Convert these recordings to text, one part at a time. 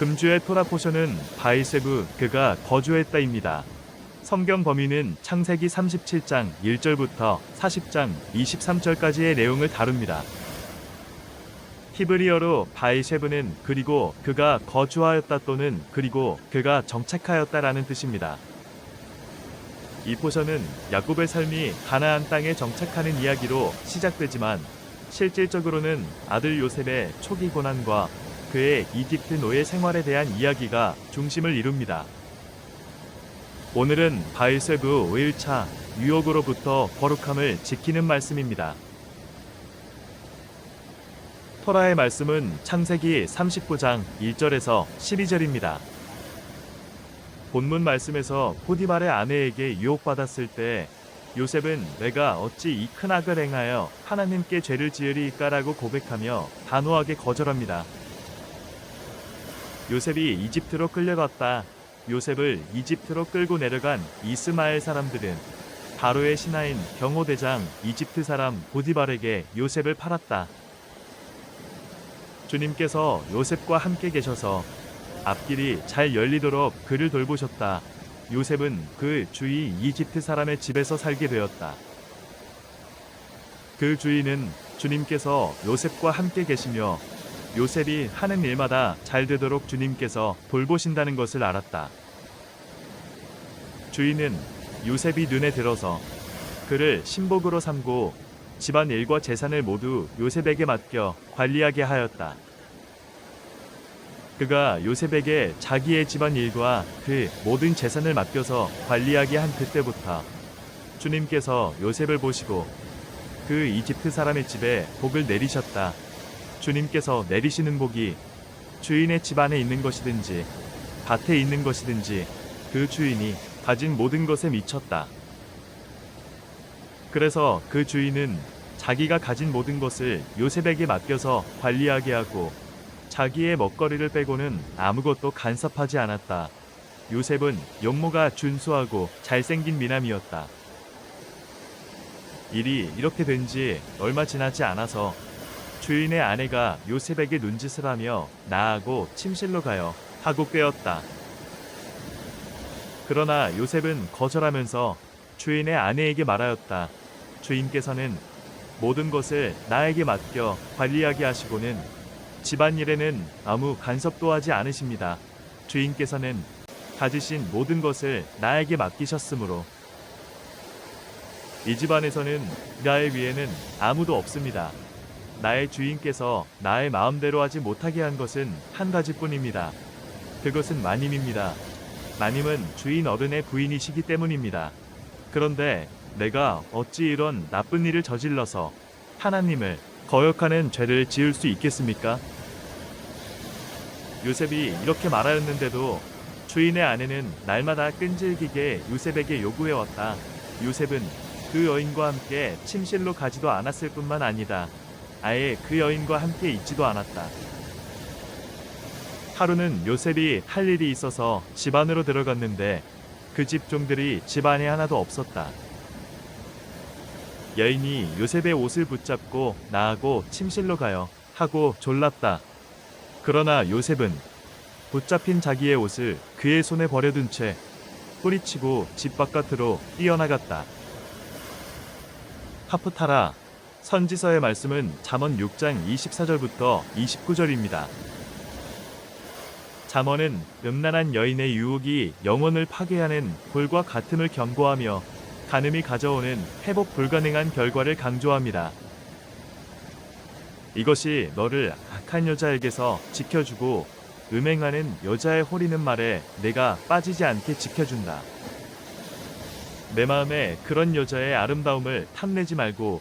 금주의 토라 포션은 바이세브 그가 거주했다입니다. 성경 범위는 창세기 37장 1절부터 40장 23절까지의 내용을 다룹니다. 히브리어로 바이셰브는 그리고 그가 거주하였다 또는 그리고 그가 정착하였다라는 뜻입니다. 이 포션은 야곱의 삶이 가나안 땅에 정착하는 이야기로 시작되지만 실질적으로는 아들 요셉의 초기 고난과 그의 이집트 노예 생활에 대한 이야기가 중심을 이룹니다. 오늘은 바이세브 5일차 유혹으로부터 거룩함을 지키는 말씀입니다. 토라의 말씀은 창세기 39장 1절에서 12절입니다. 본문 말씀에서 포디말의 아내에게 유혹받았을 때 요셉은 내가 어찌 이 큰 악을 행하여 하나님께 죄를 지으리까라고 고백하며 단호하게 거절합니다. 요셉이 이집트로 끌려갔다. 요셉을 이집트로 끌고 내려간 이스마엘 사람들은 바로의 신하인 경호대장 이집트 사람 보디발에게 요셉을 팔았다. 주님께서 요셉과 함께 계셔서 앞길이 잘 열리도록 그를 돌보셨다. 요셉은 그 주위 이집트 사람의 집에서 살게 되었다. 그 주인은 주님께서 요셉과 함께 계시며 요셉이 하는 일마다 잘 되도록 주님께서 돌보신다는 것을 알았다. 주인은 요셉이 눈에 들어서 그를 신복으로 삼고 집안 일과 재산을 모두 요셉에게 맡겨 관리하게 하였다. 그가 요셉에게 자기의 집안 일과 그 모든 재산을 맡겨서 관리하게 한 그때부터 주님께서 요셉을 보시고 그 이집트 사람의 집에 복을 내리셨다. 주님께서 내리시는 복이 주인의 집 안에 있는 것이든지 밭에 있는 것이든지 그 주인이 가진 모든 것에 미쳤다. 그래서 그 주인은 자기가 가진 모든 것을 요셉에게 맡겨서 관리하게 하고 자기의 먹거리를 빼고는 아무것도 간섭하지 않았다. 요셉은 용모가 준수하고 잘생긴 미남이었다. 일이 이렇게 된 지 얼마 지나지 않아서 주인의 아내가 요셉에게 눈짓을 하며 나하고 침실로 가요 하고 꿰었다. 그러나 요셉은 거절하면서 주인의 아내에게 말하였다. 주인께서는 모든 것을 나에게 맡겨 관리하게 하시고는 집안일에는 아무 간섭도 하지 않으십니다. 주인께서는 가지신 모든 것을 나에게 맡기셨으므로 이 집안에서는 나의 위에는 아무도 없습니다. 나의 주인께서 나의 마음대로 하지 못하게 한 것은 한 가지뿐입니다. 그것은 마님입니다. 마님은 주인 어른의 부인이시기 때문입니다. 그런데 내가 어찌 이런 나쁜 일을 저질러서 하나님을 거역하는 죄를 지을 수 있겠습니까? 요셉이 이렇게 말하였는데도 주인의 아내는 날마다 끈질기게 요셉에게 요구해왔다. 요셉은 그 여인과 함께 침실로 가지도 않았을 뿐만 아니다. 아예 그 여인과 함께 있지도 않았다. 하루는 요셉이 할 일이 있어서 집 안으로 들어갔는데 그 집 종들이 집 안에 하나도 없었다. 여인이 요셉의 옷을 붙잡고 나하고 침실로 가요 하고 졸랐다. 그러나 요셉은 붙잡힌 자기의 옷을 그의 손에 버려둔 채 뿌리치고 집 바깥으로 뛰어나갔다. 하프타라 선지서의 말씀은 잠언 6장 24절부터 29절입니다. 잠언은 음란한 여인의 유혹이 영혼을 파괴하는 불과 같음을 경고하며 간음이 가져오는 회복 불가능한 결과를 강조합니다. 이것이 너를 악한 여자에게서 지켜주고 음행하는 여자의 호리는 말에 내가 빠지지 않게 지켜준다. 내 마음에 그런 여자의 아름다움을 탐내지 말고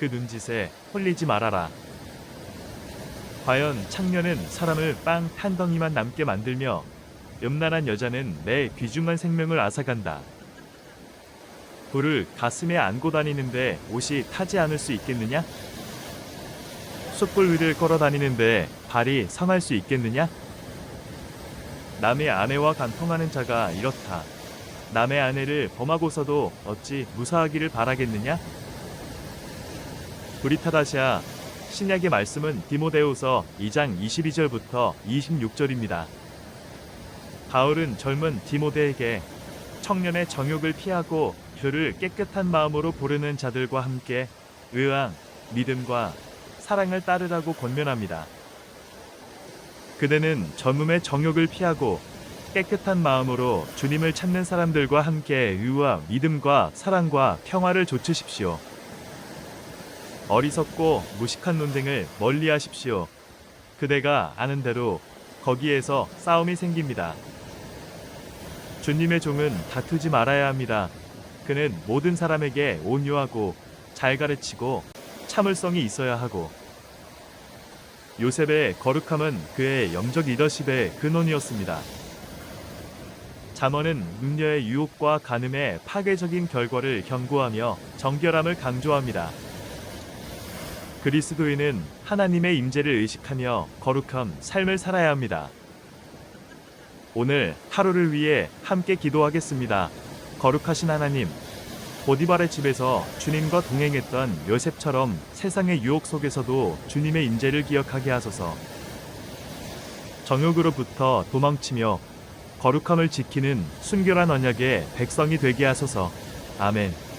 그 눈짓에 홀리지 말아라. 과연 창녀는 사람을 빵 한 덩이만 남게 만들며 음란한 여자는 내 귀중한 생명을 앗아간다. 불을 가슴에 안고 다니는데 옷이 타지 않을 수 있겠느냐? 숯불 위를 걸어 다니는데 발이 상할 수 있겠느냐? 남의 아내와 간통하는 자가 이렇다. 남의 아내를 범하고서도 어찌 무사하기를 바라겠느냐? 브리타다시아 신약의 말씀은 디모데후서 2장 22절부터 26절입니다. 바울은 젊은 디모데에게 청년의 정욕을 피하고 주를 깨끗한 마음으로 부르는 자들과 함께 의왕, 믿음과 사랑을 따르라고 권면합니다. 그대는 젊음의 정욕을 피하고 깨끗한 마음으로 주님을 찾는 사람들과 함께 의와 믿음과 사랑과 평화를 좇으십시오. 어리석고 무식한 논쟁을 멀리 하십시오. 그대가 아는 대로 거기에서 싸움이 생깁니다. 주님의 종은 다투지 말아야 합니다. 그는 모든 사람에게 온유하고 잘 가르치고 참을성이 있어야 하고 요셉의 거룩함은 그의 영적 리더십의 근원이었습니다. 잠언은 능녀의 유혹과 간음의 파괴적인 결과를 경고하며 정결함을 강조합니다. 그리스도인은 하나님의 임재를 의식하며 거룩함 삶을 살아야 합니다. 오늘 하루를 위해 함께 기도하겠습니다. 거룩하신 하나님, 보디발의 집에서 주님과 동행했던 요셉처럼 세상의 유혹 속에서도 주님의 임재를 기억하게 하소서. 정욕으로부터 도망치며 거룩함을 지키는 순결한 언약의 백성이 되게 하소서. 아멘.